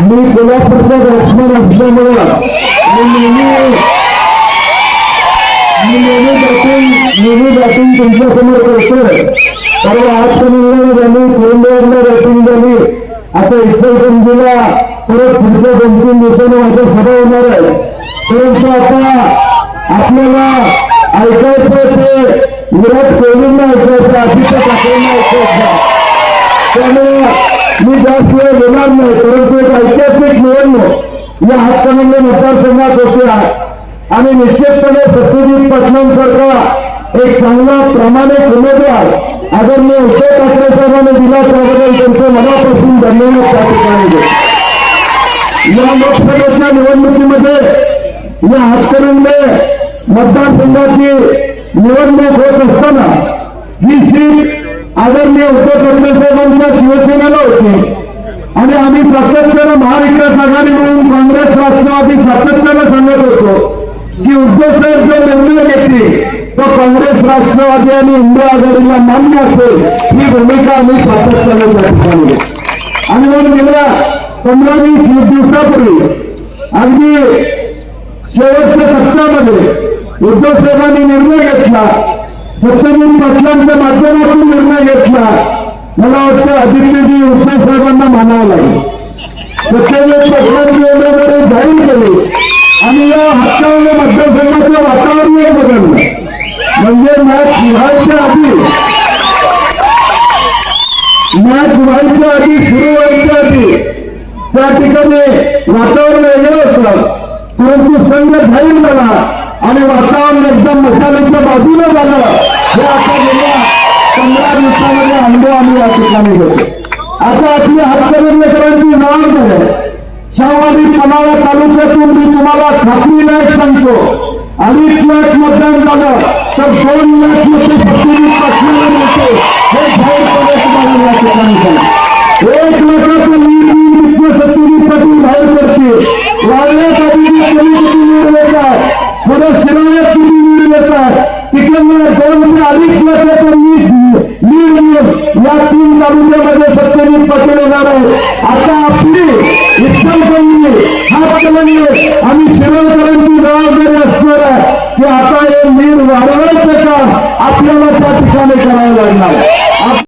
मी कोल्हापूरचा बॅट्समॅन असल्यामुळं मी नेहमी मी नेहमी बॅटिंग नेहमी बॅटिंग तुमच्या करतो परवा आज पण झाली कोल्हापूरला बॅटिंग झाली म्हणजे आता इचलकरंजीला परत पुढच्या दोन तीन दिवसांनी माझ्या सभा होणार आहे. परंतु आता आपल्याला ऐकायचं ते विराट कोहलींना ऐकायचं आदित्य ठाकरेंना ऐकायचं. त्यामुळे मी त्याशिवाय वेळ नाही परंतु एक ऐतिहासिक निवडणूक या हातकणंगले मतदारसंघात होते आहे. आणि निश्चितपणे सत्यजित पाटलांसारखा एक चांगला प्रामाणिक उमेदवार आदरणीय उद्धव ठाकरे साहेबांनी दिला त्याबद्दल त्यांचं मनापासून धन्यवाद त्या ठिकाणी या लोकसभेच्या निवडणुकीमध्ये या हातकणंगले मतदारसंघाची निवडणूक होत असताना ही सीट आदरणीय उद्धव ठाकरे साहेबांच्या शिवसेनेला होती. आणि आम्ही सातत्यानं महाविकास आघाडी म्हणून काँग्रेस राष्ट्रवादी सातत्यानं सांगत होतो की उद्धव साहेब जो निर्णय घेतली तो काँग्रेस राष्ट्रवादी आणि इंडिया आघाडीला मान्य असेल ही भूमिका आम्ही सातत्यानं त्या ठिकाणी आणि म्हणून गेल्या पंधरा वीस दिवसापूर्वी अगदी शेवटच्या टप्प्यामध्ये उद्धव साहेबांनी निर्णय घेतला. सत्यजित पाटलांच्या माध्यमातून निर्णय घेतला. मला वाटतं आदित्यजी उद्धव साहेबांना मानावं लागेल. सत्यजित पाटलांची उमेदवारी जाहीर केली. आणि या हत्यावल्या मतदारसंघाचं वातावरण बदललं. म्हणजे मॅच व्हायच्या आधी मॅच व्हायच्या आधी सुरू व्हायच्या आधी त्या ठिकाणी वातावरण वेगळं होतं. परंतु संघ जाहीर झाला आणि वातावरण एकदम मसाल्याच्या बाजूला झालं. हे आता गेल्या पंधरा दिवसामध्ये अनुभव आम्ही या ठिकाणी घेतो. आता आपली हातकर्मकरांची नाव झालं शाहवाडी पन्हाळा तालुक्यातून मी तुम्हाला खात्रीला एक सांगतो. अडीच लाख मतदान झालं. तर दोन लाख मते सत्तेवीस पक्षाला मिळते. हे या तीन तालुक्यामध्ये सत्यजित पटेल येणार आहे आता आपली इच्छासंधी हात कलंगी आणि शिरोकरांची जबाबदारी असणार आहे. की आता हे मीर वाढवायचं काम आपल्याला त्या ठिकाणी करावं लागणार.